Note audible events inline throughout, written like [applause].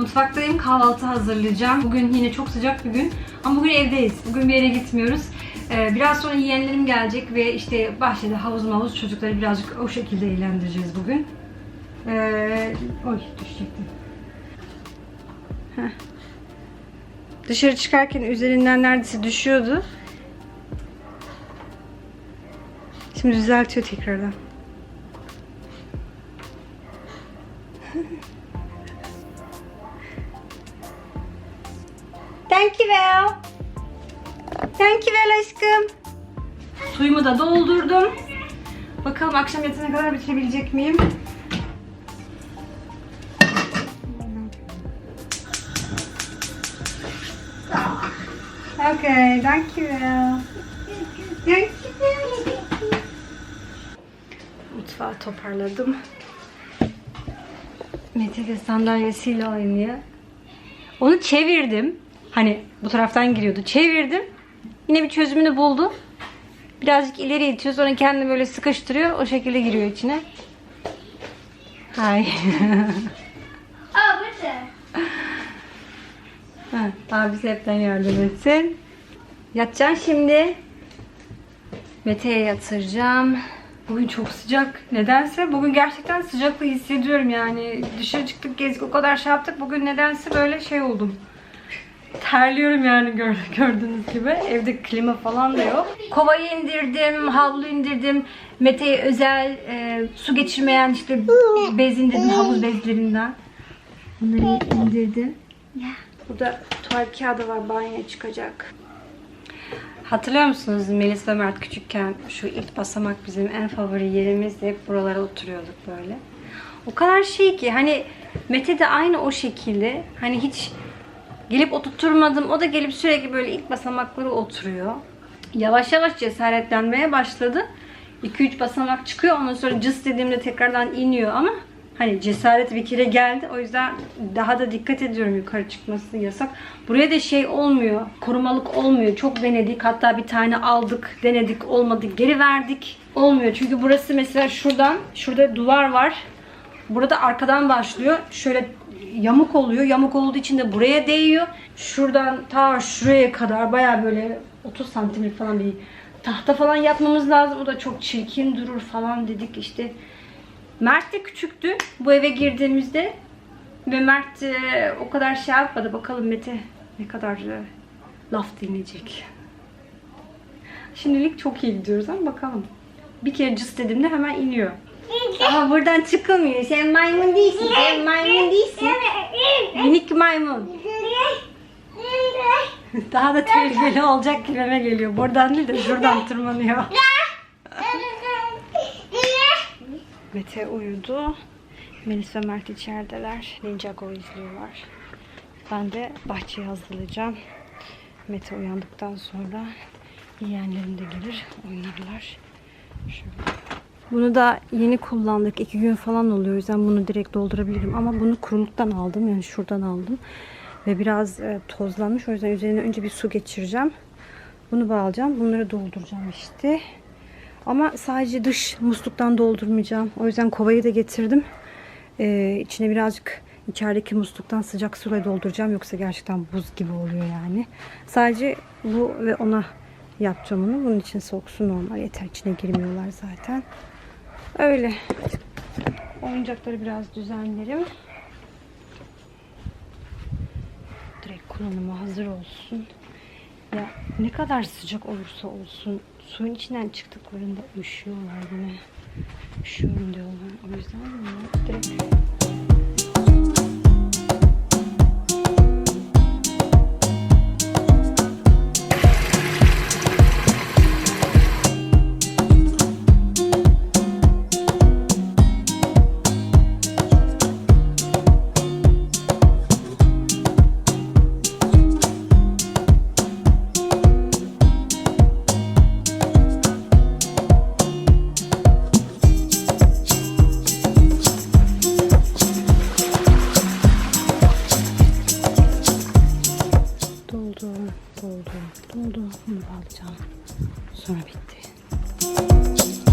Mutfaktayım. Kahvaltı hazırlayacağım. Bugün yine çok sıcak bir gün. Ama bugün evdeyiz. Bugün bir yere gitmiyoruz. Ee, biraz sonra yeğenlerim gelecek ve işte bahçede havuz mavuz çocukları birazcık o şekilde eğlendireceğiz bugün. Ee, oy düşecektim. Heh. Dışarı çıkarken üzerinden neredeyse düşüyordu. Şimdi düzeltiyor tekrardan. Bakalım akşam yatana kadar bitirebilecek miyim? Okay, thank you. Mutfağı toparladım. Mete de sandalyesiyle oynuyor. Onu çevirdim. Hani bu taraftan giriyordu. Çevirdim. Yine bir çözümünü buldu. Birazcık ileri itiyor. Sonra kendini böyle sıkıştırıyor. O şekilde giriyor içine. Hay. That? [laughs] Ha, abisi hepten yardım etsin. Yatacaksın şimdi. Mete'ye yatıracağım. Bugün çok sıcak. Nedense bugün gerçekten sıcaklığı hissediyorum yani. Dışarı çıktık gezdik o kadar şey yaptık. Bugün nedense böyle şey oldum. Terliyorum yani gör- [laughs] gördüğünüz gibi. Evde klima falan da yok. Kovayı indirdim, havlu indirdim. Mete'ye özel e, su geçirmeyen işte bez indirdim havuz bezlerinden. Bunları indirdim. Burada tuvalet kağıdı var banyoya çıkacak. Hatırlıyor musunuz Melis ve Mert küçükken şu ilk basamak bizim en favori yerimizdi. Hep buralara oturuyorduk böyle. O kadar şey ki hani Mete de aynı o şekilde. Hani hiç gelip oturtturmadım. O da gelip sürekli böyle ilk basamaklara oturuyor. Yavaş yavaş cesaretlenmeye başladı. 2-3 basamak çıkıyor. Ondan sonra cız dediğimde tekrardan iniyor ama hani cesaret bir kere geldi. O yüzden daha da dikkat ediyorum yukarı çıkması yasak. Buraya da şey olmuyor. Korumalık olmuyor. Çok denedik. Hatta bir tane aldık. Denedik. Olmadı. Geri verdik. Olmuyor. Çünkü burası mesela şuradan. Şurada duvar var. Burada arkadan başlıyor. Şöyle yamuk oluyor. Yamuk olduğu için de buraya değiyor. Şuradan ta şuraya kadar baya böyle 30 santimlik falan bir tahta falan yapmamız lazım. O da çok çirkin durur falan dedik işte. Mert de küçüktü bu eve girdiğimizde. Ve Mert e, o kadar şey yapmadı. Bakalım Mete ne kadar e, laf dinleyecek. Şimdilik çok iyi gidiyoruz ama bakalım. Bir kere cız dediğimde hemen iniyor. Ama buradan çıkılmıyor. Sen maymun değilsin. Sen maymun değilsin. Minik maymun. Daha da tehlikeli olacak gibime geliyor. Buradan değil de şuradan tırmanıyor. Mete uyudu. Melis ve Mert içerideler. Ninjago izliyorlar. Ben de bahçeyi hazırlayacağım. Mete uyandıktan sonra yeğenlerim de gelir. Oynarlar. Şöyle. Bunu da yeni kullandık. iki gün falan oluyor. O yüzden bunu direkt doldurabilirim. Ama bunu kuruluktan aldım. Yani şuradan aldım. Ve biraz e, tozlanmış. O yüzden üzerine önce bir su geçireceğim. Bunu bağlayacağım. Bunları dolduracağım işte. Ama sadece dış musluktan doldurmayacağım. O yüzden kovayı da getirdim. Ee, içine birazcık içerideki musluktan sıcak suyla dolduracağım. Yoksa gerçekten buz gibi oluyor yani. Sadece bu ve ona yapacağım onu. Bunun için soğuk su normal. Yeter içine girmiyorlar zaten. Öyle. Oyuncakları biraz düzenlerim. Direkt kullanıma hazır olsun. Ya ne kadar sıcak olursa olsun suyun içinden çıktıklarında üşüyorlar yine. Üşüyorum diyorlar. O yüzden direkt doldu, doldu, doldu. Bunu bağlayacağım. Sonra bitti.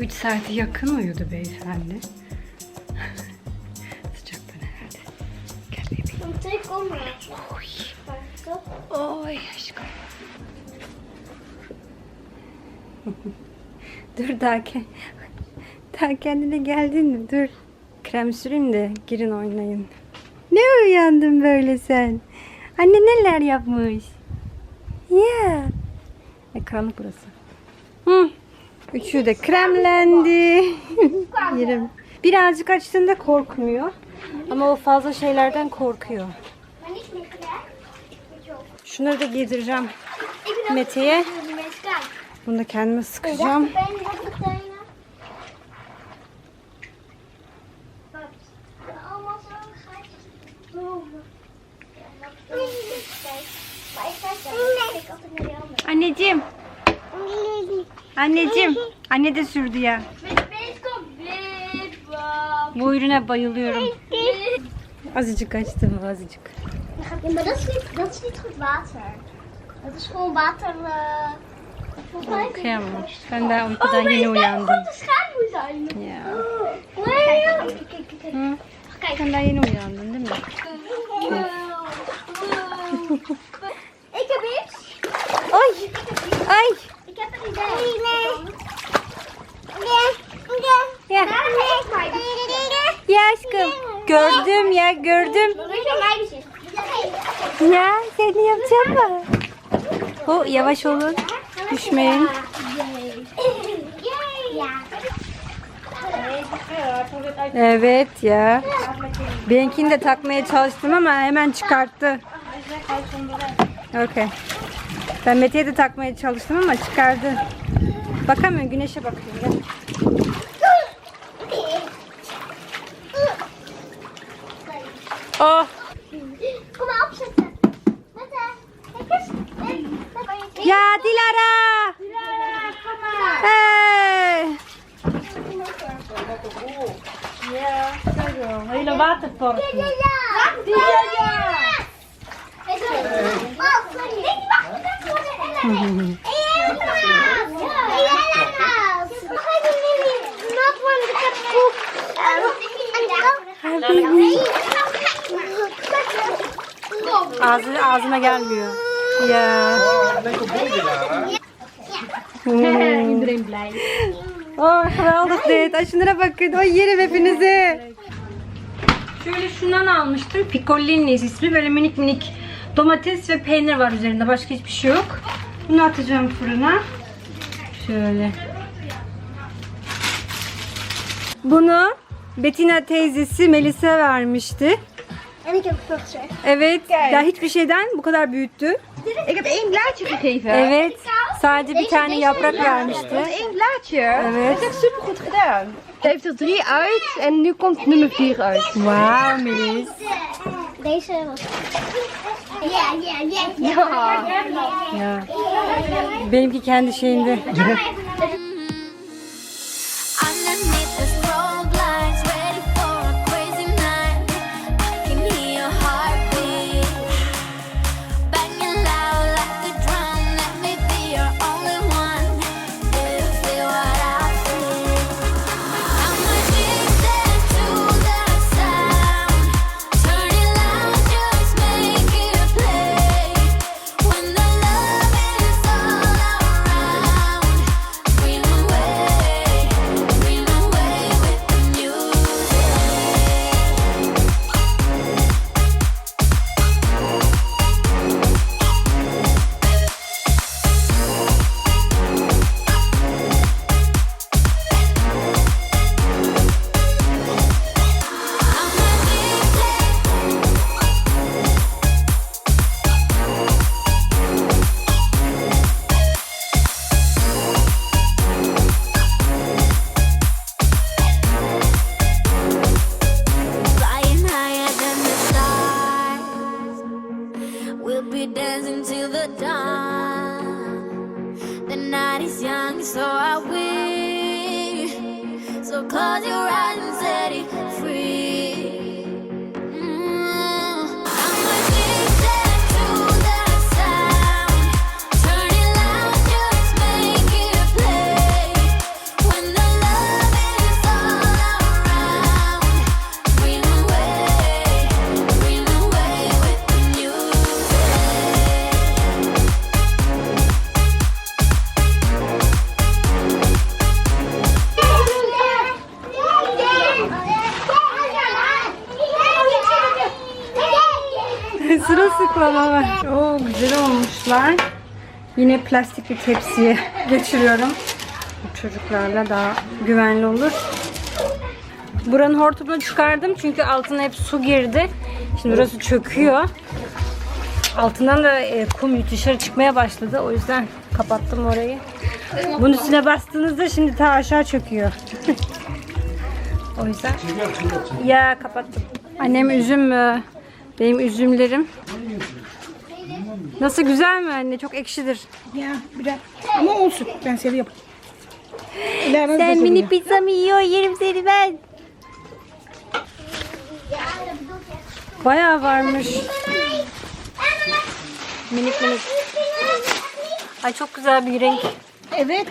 3 saate yakın uyudu beyefendi. [laughs] Sıcaktan herhalde. Gel bebeğim. Oy. Oy aşkım. [laughs] Dur daha, ke- daha kendine geldin mi? Dur. Krem süreyim de girin oynayın. Ne uyandın böyle sen? Anne neler yapmış? Ya. E, karanlık burası. Hı. Üçü de kremlendi. [laughs] Yerim. Birazcık açtığında korkmuyor. Ama o fazla şeylerden korkuyor. Şunları da giydireceğim. Mete'ye. Bunu da kendime sıkacağım. Anneciğim, anneciğim. Anne de sürdü ya. Bu ürüne bayılıyorum. Azıcık açtım azıcık. Ja, maar dat is niet, dat is niet goed water. Dat is gewoon water. volgens mij is het- Kıyamam. Ben daha uykudan yeni uyandım. goed te schaduw zijn? Ya. Nee. Kijk, kijk, kijk, kijk. Hı? Kijk. Sen daha yeni uyandın değil mi? Ik heb iets. İets. Ay! Ya. Aşkım. Gördüm ya gördüm. Bezig. Ya seni yapacağım mı? O yavaş olun. Düşmeyin. Evet ya. Benimkini de takmaya çalıştım ama hemen çıkarttı. Okey. Ben Mete'ye de takmaya çalıştım ama çıkardı. Bakamıyorum güneşe bakıyorum. Gel. Oh. Ya Dilara. Kom maar. Hey. Hele waterpark. Ja, ja. Ja. Oh, sorry. Nee, Ağzı, ağzıma gelmiyor. Ya. Dilara. Iedereen blij. Oh geweldig dit. Ay şunlara bakın. O yerim hepinizi. Şöyle şundan almıştım. Piccolini ismi. Böyle minik minik domates ve peynir var üzerinde. Başka hiçbir şey yok. Bunu atacağım fırına. Şöyle. Bunu Bettina teyzesi Melisa vermişti. Evet. Daha hiçbir şeyden bu kadar büyüttü. Ik heb één blaadje gegeven. Evet. Sadece bir tane yaprak vermişti. Eén blaadje. Evet. Dat super goed gedaan. Ze heeft er drie uit en nu komt nummer vier uit. Wow Melis. Deze was. Ja. Ya. Benimki kendi şeyinde. Yine plastik bir tepsiye geçiriyorum. Çocuklarla daha güvenli olur. Buranın hortumunu çıkardım çünkü altına hep su girdi. Şimdi burası çöküyor. Altından da e, kum dışarı çıkmaya başladı. O yüzden kapattım orayı. Bunun üstüne bastığınızda şimdi ta aşağı çöküyor. [laughs] o yüzden. Ya kapattım. Annem üzüm? Benim üzümlerim. Nasıl güzel mi anne? Çok ekşidir. Ya biraz ama olsun ben seviyorum. İleride Sen mini pizza mı yiyor? Yerim seni ben. Bayağı varmış. Minik minik. Ay çok güzel bir renk. Evet.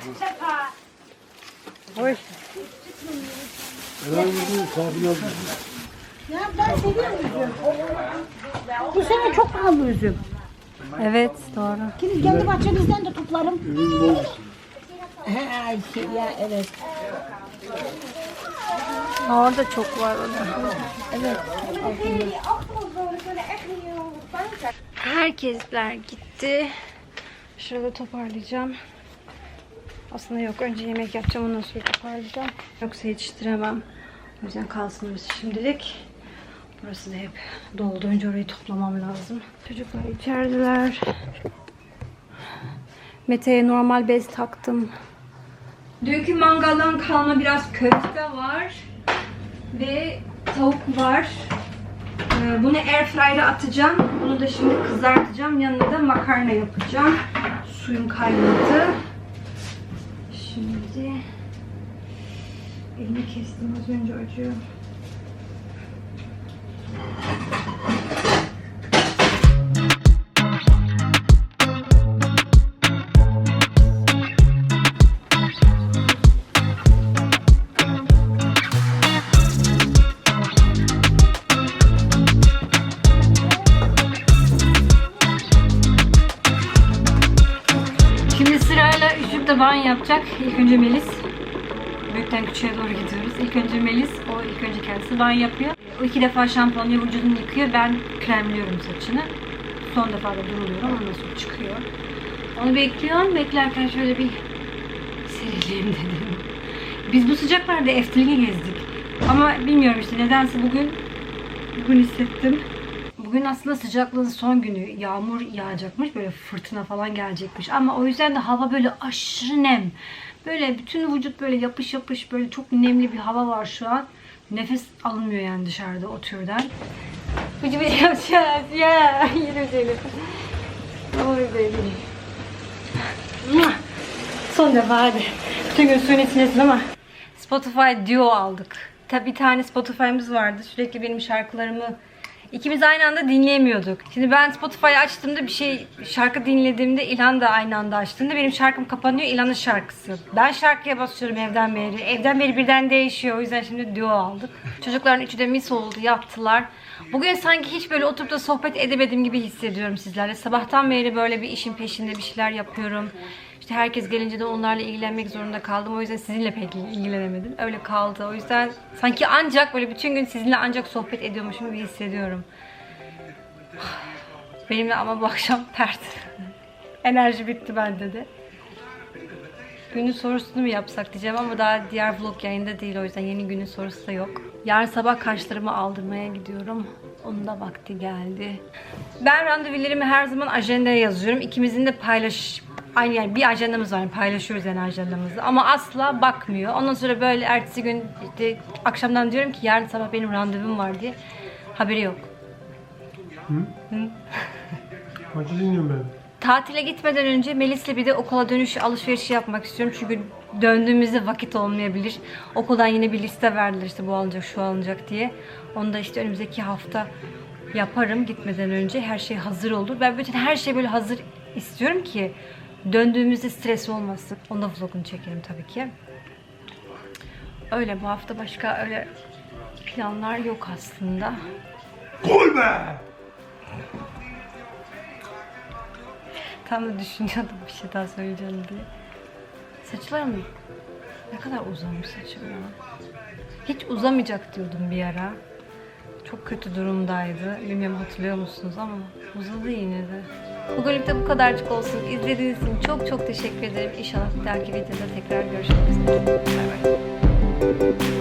Oy. Ya ben seviyorum üzüm. Bu sene çok pahalı üzüm. Evet doğru. Şimdi kendi bahçemizden de toplarım. Ha, ya evet. Orada çok var orada. Herkesler gitti. Şurada toparlayacağım. Aslında yok. Önce yemek yapacağım. Ondan sonra toparlayacağım. Yoksa yetiştiremem. O yüzden kalsın burası şimdilik. Burası da hep doldu. Önce orayı toplamam lazım. Çocuklar içerideler. Mete'ye normal bez taktım. Dünkü mangaldan kalma biraz köfte var. Ve tavuk var. Ee, Bunu airfryer'a atacağım. Bunu da şimdi kızartacağım. Yanına da makarna yapacağım. Suyum kaynadı. Şimdi elimi kestim az önce acıyor. De banyo yapacak. İlk önce Melis. Büyükten küçüğe doğru gidiyoruz. İlk önce Melis, o ilk önce kendisi banyo yapıyor. O iki defa şampuanla vücudunu yıkıyor. Ben kremliyorum saçını. Son defa da duruluyorum. Ondan sonra çıkıyor. Onu bekliyorum. Beklerken şöyle bir serileyim dedim. Biz bu sıcaklarda Eftelin'i gezdik. Ama bilmiyorum işte nedense bugün bugün hissettim. Bugün aslında sıcaklığın son günü. Yağmur yağacakmış. Böyle fırtına falan gelecekmiş. Ama o yüzden de hava böyle aşırı nem. Böyle bütün vücut böyle yapış yapış böyle çok nemli bir hava var şu an. Nefes alınmıyor yani dışarıda o türden. Bıcı bıcı [laughs] yapacağız ya. Yerim seni. Oy. Son defa hadi. Bütün gün suyun içindesin ama. Spotify Duo aldık. Tabi bir tane Spotify'ımız vardı. Sürekli benim şarkılarımı ikimiz aynı anda dinleyemiyorduk. Şimdi ben Spotify'ı açtığımda bir şey şarkı dinlediğimde İlhan da aynı anda açtığında benim şarkım kapanıyor İlhan'ın şarkısı. Ben şarkıya basıyorum evden beri. Evden beri birden değişiyor. O yüzden şimdi Duo aldık. Çocukların üçü de mis oldu yaptılar. Bugün sanki hiç böyle oturup da sohbet edemedim gibi hissediyorum sizlerle. Sabahtan beri böyle bir işin peşinde bir şeyler yapıyorum. İşte herkes gelince de onlarla ilgilenmek zorunda kaldım. O yüzden sizinle pek ilgilenemedim. Öyle kaldı. O yüzden sanki ancak böyle bütün gün sizinle ancak sohbet ediyormuşum gibi hissediyorum. Benimle ama bu akşam pert. [laughs] Enerji bitti bende de. Günün sorusunu mu yapsak diyeceğim ama daha diğer vlog yayında değil o yüzden yeni günün sorusu da yok. Yarın sabah kaşlarımı aldırmaya gidiyorum. Onun da vakti geldi. Ben randevularımı her zaman ajandaya yazıyorum. İkimizin de paylaş aynı yani bir ajandamız var. yani paylaşıyoruz yani ajandamızı. Ama asla bakmıyor. Ondan sonra böyle ertesi gün işte akşamdan diyorum ki yarın sabah benim randevum var diye. Haberi yok. Maçı [laughs] dinliyorum ben. Tatile gitmeden önce Melis'le bir de okula dönüş alışverişi yapmak istiyorum. Çünkü döndüğümüzde vakit olmayabilir. Okuldan yine bir liste verdiler işte bu alınacak, şu alınacak diye. Onu da işte önümüzdeki hafta yaparım gitmeden önce. Her şey hazır olur. Ben bütün her şey böyle hazır istiyorum ki döndüğümüzde stres olmasın. Onu da vlogunu çekerim tabii ki. Öyle bu hafta başka öyle planlar yok aslında. Gol be! Tam da düşünüyordum bir şey daha söyleyeceğim diye. Saçlarım ne kadar uzamış saçım ya. Hiç uzamayacak diyordum bir ara. çok kötü durumdaydı. Bilmiyorum hatırlıyor musunuz ama uzadı yine de. Bugünlük de bu kadarcık olsun. İzlediğiniz için çok çok teşekkür ederim. İnşallah bir dahaki videoda tekrar görüşmek üzere. Bay bay.